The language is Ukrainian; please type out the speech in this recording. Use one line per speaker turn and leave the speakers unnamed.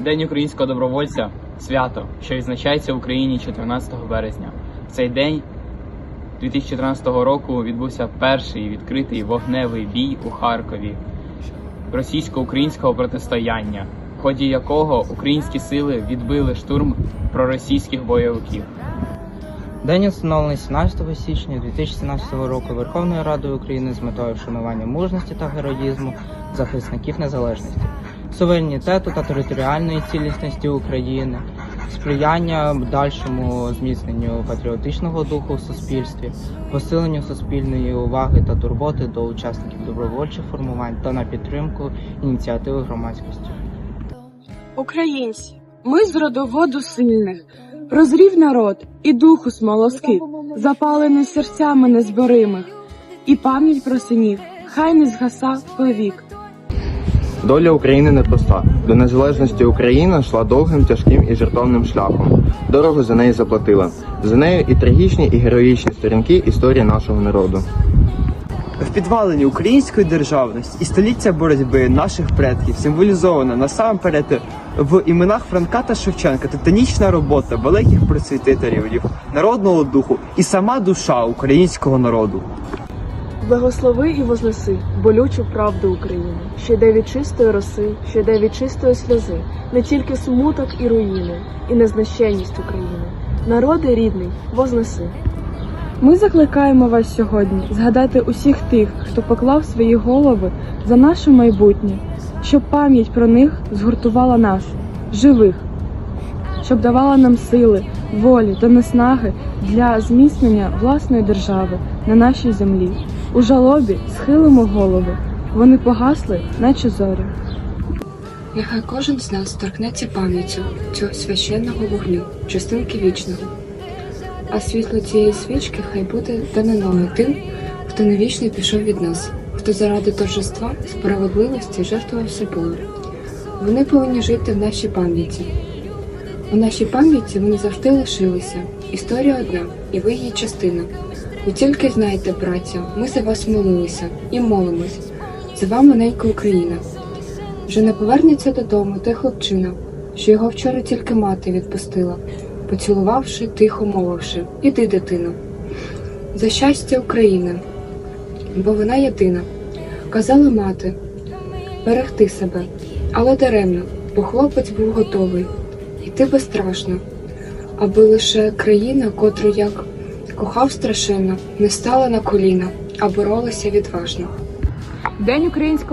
День українського добровольця свято, що відзначається в Україні 14 березня. В цей день 2014 року відбувся перший відкритий вогневий бій у Харкові російсько-українського протистояння, в ході якого українські сили відбили штурм проросійських бойовиків.
День встановлений 17 січня 2017 року Верховною Радою України з метою вшанування мужності та героїзму захисників незалежності, суверенітету та територіальної цілісності України, сприяння дальшому зміцненню патріотичного духу в суспільстві, посиленню суспільної уваги та турботи до учасників добровольчих формувань та на підтримку ініціативи громадськості.
Українці, ми з родоводу сильних, прозрів народ і духу смолоскип, запалений серцями незборимих, і пам'ять про синів, хай не згаса повік.
Доля України непроста. До незалежності Україна йшла довгим, тяжким і жертовним шляхом. Дорого за неї заплатила. За нею і трагічні, і героїчні сторінки історії нашого народу.
В підваленні української державності і століття боротьби наших предків символізована насамперед в іменах Франка та Шевченка титанічна робота великих просвітителів народного духу і сама душа українського народу.
Благослови і вознеси болючу правду України, що йде від чистої роси, що йде від чистої сльози, не тільки смуток і руїни, і незнищенність України. Народи рідний, вознеси.
Ми закликаємо вас сьогодні згадати усіх тих, хто поклав свої голови за наше майбутнє, щоб пам'ять про них згуртувала нас, живих, щоб давала нам сили, волі та наснаги для зміцнення власної держави на нашій землі. У жалобі схилимо голови. Вони погасли, наче зорі.
Нехай кожен з нас торкнеться пам'яттю цього священного вогню, частинки вічного. А світло цієї свічки хай буде даниною тим, хто навічно пішов від нас, хто заради торжества, справедливості жертвував собою. Вони повинні жити в нашій пам'яті. У нашій пам'яті вони завжди лишилися. Історія одна, і ви її частина. Ви тільки знайте, браття, ми за вас молилися і молимось. За вами ненька Україна. Вже не повернеться додому той хлопчина, що його вчора тільки мати відпустила, поцілувавши, тихо мовивши Іди, дитино. За щастя України, бо вона єдина. Казала мати берегти себе, але даремно, бо хлопець був готовий. Іти безстрашно, аби лише країна, котру як кохав страшенно, не стала на коліна, а боролася відважно.
День українського